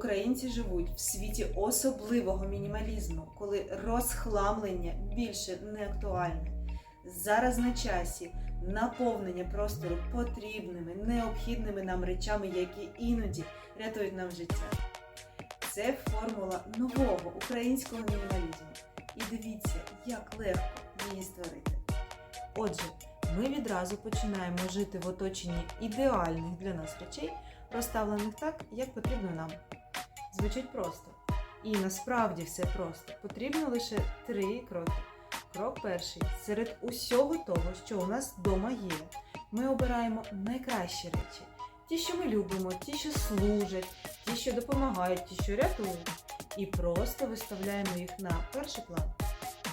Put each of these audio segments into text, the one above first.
Українці живуть в світі особливого мінімалізму, коли розхламлення більше не актуальне. Зараз на часі наповнення простору потрібними, необхідними нам речами, які іноді рятують нам життя. Це формула нового українського мінімалізму. І дивіться, як легко її створити. Отже, ми відразу починаємо жити в оточенні ідеальних для нас речей, розставлених так, як потрібно нам. Звучить просто. І насправді все просто. Потрібно лише три кроки. Крок перший. Серед усього того, що у нас вдома є, ми обираємо найкращі речі. Ті, що ми любимо, ті, що служать, ті, що допомагають, ті, що рятують. І просто виставляємо їх на перший план.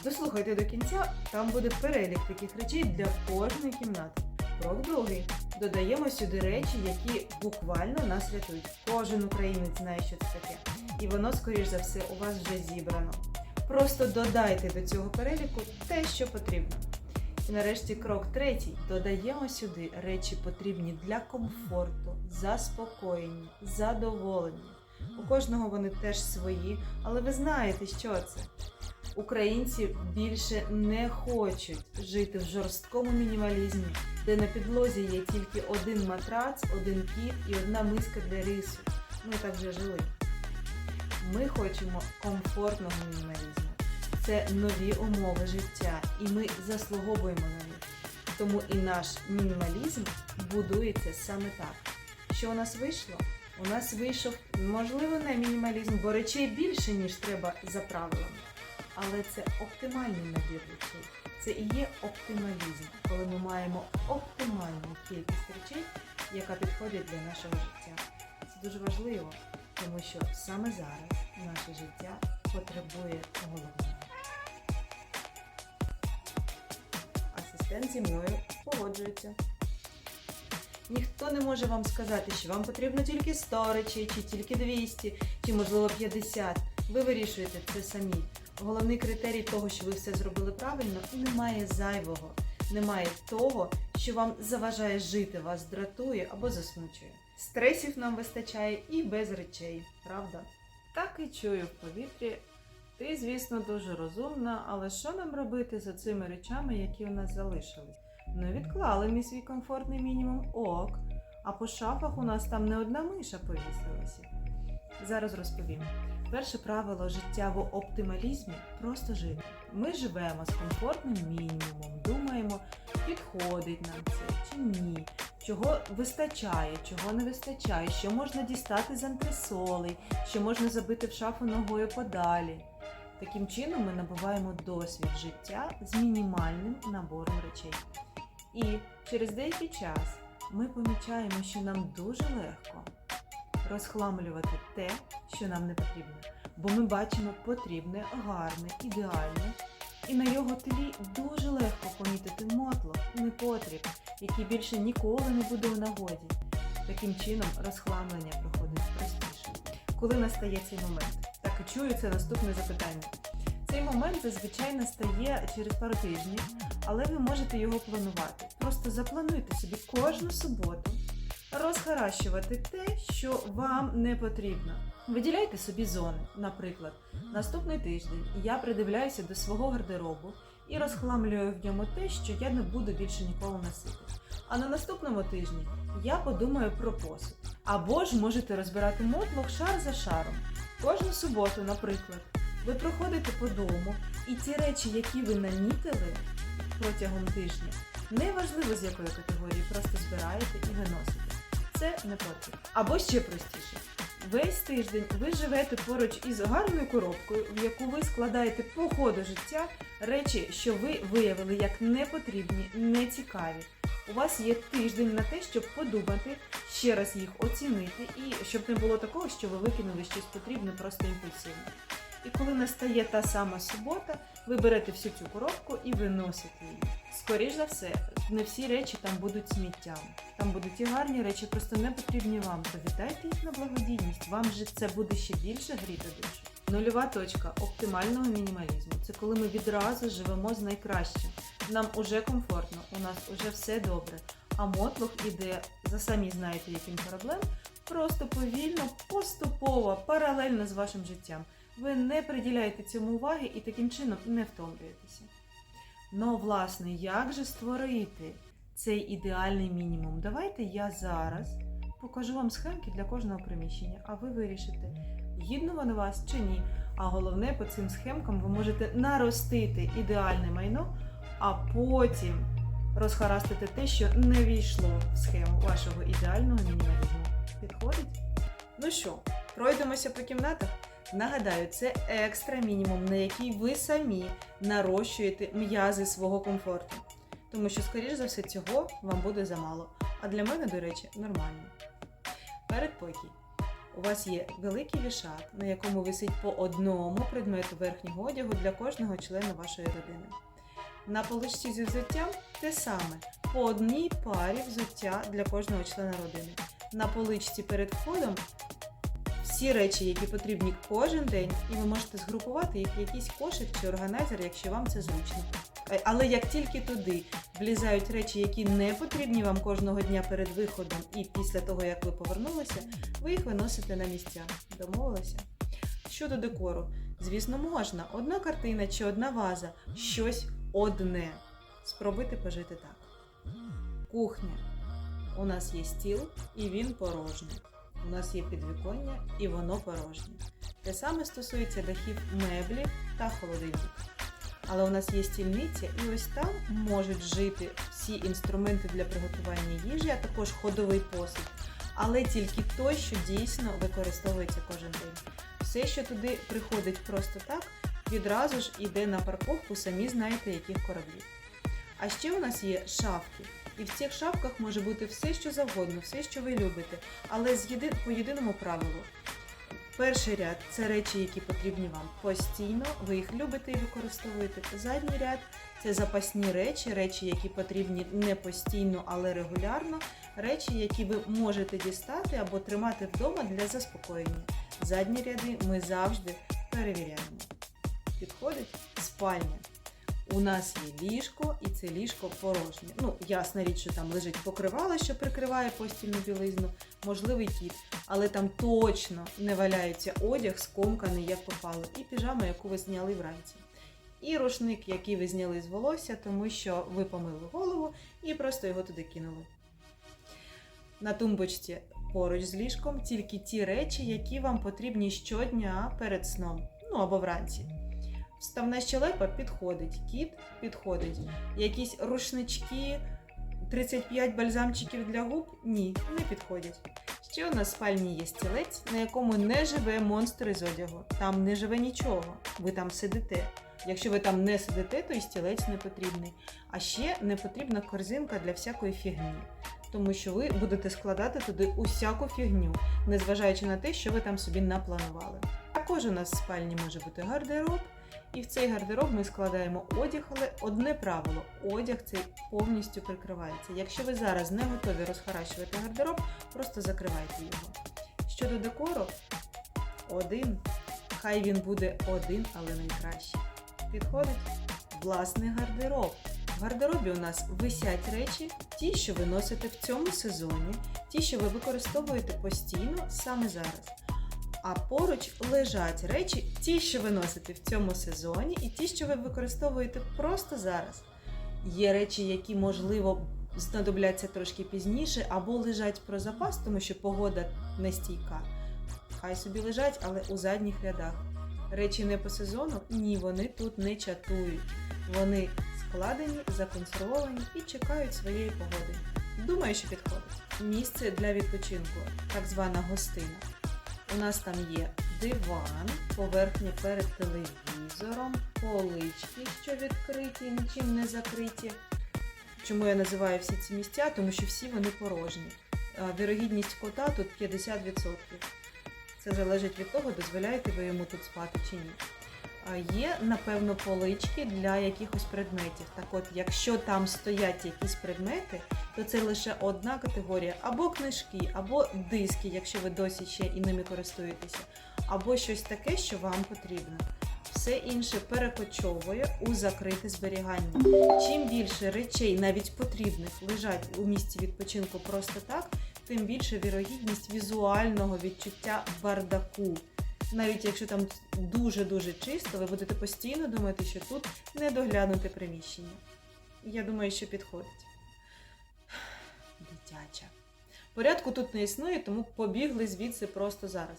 Дослухайте до кінця, там буде перелік таких речей для кожної кімнати. Крок другий. Додаємо сюди речі, які буквально нас рятують. Кожен українець знає, що це таке. І воно, скоріш за все, у вас вже зібрано. Просто додайте до цього переліку те, що потрібно. І нарешті крок третій. Додаємо сюди речі потрібні для комфорту, заспокоєння, задоволення. У кожного вони теж свої, але ви знаєте, що це. Українці більше не хочуть жити в жорсткому мінімалізмі, де на підлозі є тільки один матрац, один кіт і одна миска для рису. Ми так вже жили. Ми хочемо комфортного мінімалізму. Це нові умови життя, і ми заслуговуємо на них. Тому і наш мінімалізм будується саме так. Що у нас вийшло? У нас вийшов, можливо, не мінімалізм, бо речей більше, ніж треба за правилами. Але це оптимальний набір речей. Це і є оптималізм, коли ми маємо оптимальну кількість речей, яка підходить для нашого життя. Це дуже важливо, тому що саме зараз наше життя потребує головного. Асистент зі мною погоджується. Ніхто не може вам сказати, що вам потрібно тільки 100 речей, чи тільки 200, чи можливо 50. Ви вирішуєте це самі. Головний критерій того, що ви все зробили правильно, немає зайвого, немає того, що вам заважає жити, вас дратує або засмучує. Стресів нам вистачає і без речей, правда? Так і чую в повітрі. Ти, звісно, дуже розумна, але що нам робити за цими речами, які у нас залишились? Ну, відклали ми свій комфортний мінімум ок, а по шафах у нас там не одна миша повісилася. Зараз розповім. Перше правило життя в оптималізмі просто жити. Ми живемо з комфортним мінімумом, думаємо, підходить нам це чи ні, чого вистачає, чого не вистачає, що можна дістати з антресолей, що можна забити в шафу ногою подалі. Таким чином ми набуваємо досвід життя з мінімальним набором речей. І через деякий час ми помічаємо, що нам дуже легко розхламлювати те, що нам не потрібно. Бо ми бачимо потрібне, гарне, ідеальне, і на його тлі дуже легко помітити мотлох, непотріб, який більше ніколи не буде у нагоді. Таким чином розхламлення проходить простіше. Коли настає цей момент? Так і чую це наступне запитання. Цей момент зазвичай настає через пару тижнів, але ви можете його планувати. Просто заплануйте собі кожну суботу розхаращувати те, що вам не потрібно. Виділяйте собі зони. Наприклад, наступний тиждень я придивляюся до свого гардеробу і розхламлюю в ньому те, що я не буду більше ніколи носити. А на наступному тижні я подумаю про посуд. Або ж можете розбирати мотлох шар за шаром. Кожну суботу, наприклад, ви проходите по дому, і ті речі, які ви намітили протягом тижня, неважливо з якої категорії, просто збираєте і виносите. Це не потрібно. Або ще простіше. Весь тиждень ви живете поруч із гарною коробкою, в яку ви складаєте по ходу життя речі, що ви виявили як непотрібні, нецікаві. У вас є тиждень на те, щоб подумати, ще раз їх оцінити, і щоб не було такого, що ви викинули щось потрібне просто імпульсивно. І коли настає та сама субота, ви берете всю цю коробку і виносите її. Скоріш за все, не всі речі там будуть сміттям. Там будуть і гарні речі, просто не потрібні вам. То віддайте їх на благодійність. Вам же це буде ще більше гріти душу. Нульова точка оптимального мінімалізму це коли ми відразу живемо з найкращим. Нам уже комфортно, у нас уже все добре. А мотлох іде за самі знаєте, яким кораблем, просто повільно, поступово, паралельно з вашим життям. Ви не приділяєте цьому уваги і таким чином не втомлюєтеся. Ну, власне, як же створити цей ідеальний мінімум? Давайте я зараз покажу вам схемки для кожного приміщення, а ви вирішите, гідно воно вас чи ні. А головне, по цим схемкам ви можете наростити ідеальне майно, а потім розхарастити те, що не війшло в схему вашого ідеального мінімалізму. Підходить? Ну що, пройдемося по кімнатах? Нагадаю, це екстра мінімум, на який ви самі нарощуєте м'язи свого комфорту. Тому що, скоріш за все, цього вам буде замало. А для мене, до речі, нормально. Передпокій. У вас є великий вішак, на якому висить по одному предмету верхнього одягу для кожного члена вашої родини. На поличці зі взуттям те саме: по одній парі взуття для кожного члена родини. На поличці перед входом всі речі, які потрібні кожен день, і ви можете згрупувати їх в якийсь кошик чи органайзер, якщо вам це зручно. Е, Але як тільки туди влізають речі, які не потрібні вам кожного дня перед виходом, і після того, як ви повернулися, ви їх виносите на місця. Домовилися? Щодо декору, звісно, можна. Одна картина чи одна ваза, щось одне. Спробуйте пожити так. Кухня. У нас є стіл, і він порожній. У нас є підвіконня, і воно порожнє. Те саме стосується дахів меблів та холодильників. Але у нас є стільниця, і ось там можуть жити всі інструменти для приготування їжі, а також ходовий посуд. Але тільки той, що дійсно використовується кожен день. Все, що туди приходить просто так, відразу ж іде на парковку, самі знаєте, яких кораблів. А ще у нас є шафки. І в цих шафках може бути все, що завгодно, все, що ви любите, але з єди... по єдиному правилу. Перший ряд це речі, які потрібні вам постійно, ви їх любите і використовуєте. Задній ряд це запасні речі, речі, які потрібні не постійно, але регулярно, речі, які ви можете дістати або тримати вдома для заспокоєння. Задні ряди ми завжди перевіряємо. Підходить спальня. У нас є ліжко, і це ліжко порожнє. Ну, ясна річ, що там лежить покривало, що прикриває постільну білизну, можливий кіт, але там точно не валяється одяг, скомканий, як попало, і піжама, яку ви зняли вранці. І рушник, який ви зняли з волосся, тому що ви помили голову і просто його туди кинули. На тумбочці поруч з ліжком тільки ті речі, які вам потрібні щодня перед сном, ну або вранці. Вставна щелепа підходить, кіт підходить. Якісь рушнички, 35 бальзамчиків для губ ні, не підходять. Ще у нас в спальні є стілець, на якому не живе монстр із одягу. Там не живе нічого. Ви там сидите. Якщо ви там не сидите, то і стілець не потрібний. А ще не потрібна корзинка для всякої фігні. Тому що ви будете складати туди усяку фігню, незважаючи на те, що ви там собі напланували. Також у нас в спальні може бути гардероб, і в цей гардероб ми складаємо одяг, але одне правило: одяг цей повністю прикривається. Якщо ви зараз не готові розхаращувати гардероб, просто закривайте його. Щодо декору, один. Хай він буде один, але найкращий. Підходить власний гардероб. В гардеробі у нас висять речі, ті, що ви носите в цьому сезоні, ті, що ви використовуєте постійно саме зараз. А поруч лежать речі, ті, що ви носите в цьому сезоні, і ті, що ви використовуєте просто зараз. Є речі, які, можливо, знадобляться трошки пізніше, або лежать про запас, тому що погода нестійка. Хай собі лежать, але у задніх рядах. Речі не по сезону, ні, вони тут не чатують. Вони складені, законсервовані і чекають своєї погоди. Думаю, що підходить. Місце для відпочинку, так звана гостина. У нас там є диван, поверхня перед телевізором, полички, що відкриті, нічим не закриті. Чому я називаю всі ці місця? Тому що всі вони порожні. Вірогідність кота тут 50%. Це залежить від того, дозволяєте ви йому тут спати чи ні. Є, напевно, полички для якихось предметів. Так от, якщо там стоять якісь предмети, то це лише одна категорія: або книжки, або диски, якщо ви досі ще і ними користуєтеся, або щось таке, що вам потрібно. Все інше перекочовує у закрите зберігання. Чим більше речей, навіть потрібних, лежать у місці відпочинку просто так, тим більше вірогідність візуального відчуття бардаку. Навіть якщо там дуже-дуже чисто, ви будете постійно думати, що тут недоглянуте приміщення. Я думаю, що підходить. Дитяча. Порядку тут не існує, тому побігли звідси просто зараз.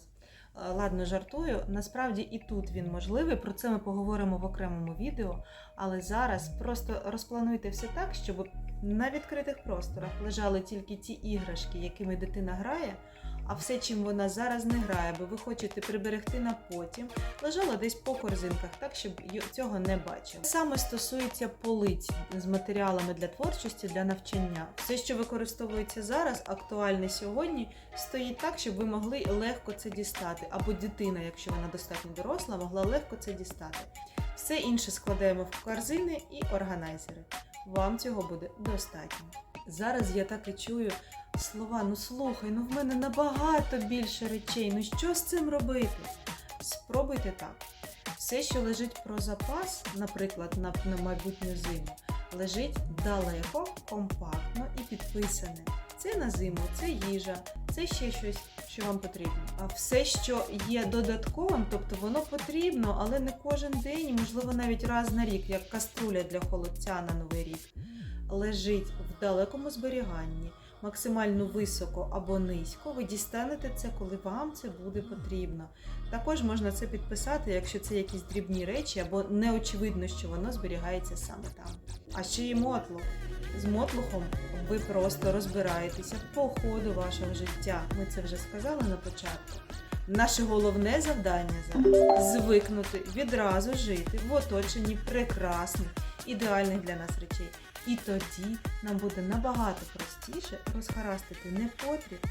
Е, Ладно, жартую. Насправді і тут він можливий. Про це ми поговоримо в окремому відео. Але зараз просто розплануйте все так, щоб на відкритих просторах лежали тільки ті іграшки, якими дитина грає, а все, чим вона зараз не грає, бо ви хочете приберегти на потім, лежало десь по корзинках, так щоб цього не бачили. Саме стосується полиць з матеріалами для творчості, для навчання. Все, що використовується зараз, актуальне сьогодні, стоїть так, щоб ви могли легко це дістати, або дитина, якщо вона достатньо доросла, могла легко це дістати. Все інше складаємо в корзини і органайзери. Вам цього буде достатньо. Зараз я так і чую слова: ну слухай, ну в мене набагато більше речей. Ну що з цим робити? Спробуйте так. Все, що лежить про запас, наприклад, на, на майбутню зиму, лежить далеко, компактно і підписане. Це на зиму, це їжа, це ще щось, що вам потрібно. А все, що є додатковим, тобто воно потрібно, але не кожен день, можливо, навіть раз на рік, як каструля для холодця на новий рік, лежить в далекому зберіганні, максимально високо або низько. Ви дістанете це, коли вам це буде потрібно. Також можна це підписати, якщо це якісь дрібні речі, або неочевидно, що воно зберігається саме там. А ще й мотлох. З мотлухом ви просто розбираєтеся по ходу вашого життя. Ми це вже сказали на початку. Наше головне завдання зараз звикнути відразу жити в оточенні прекрасних, ідеальних для нас речей. І тоді нам буде набагато простіше розхарастити непотріб,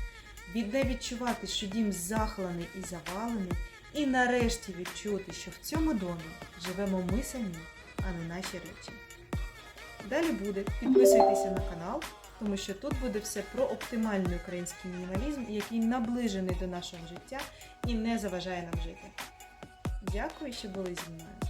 від не відчувати, що дім захланий і завалений, і нарешті відчути, що в цьому домі живемо ми самі, а не наші речі. Далі буде. Підписуйтеся на канал, тому що тут буде все про оптимальний український мінімалізм, який наближений до нашого життя і не заважає нам жити. Дякую, що були зі мною.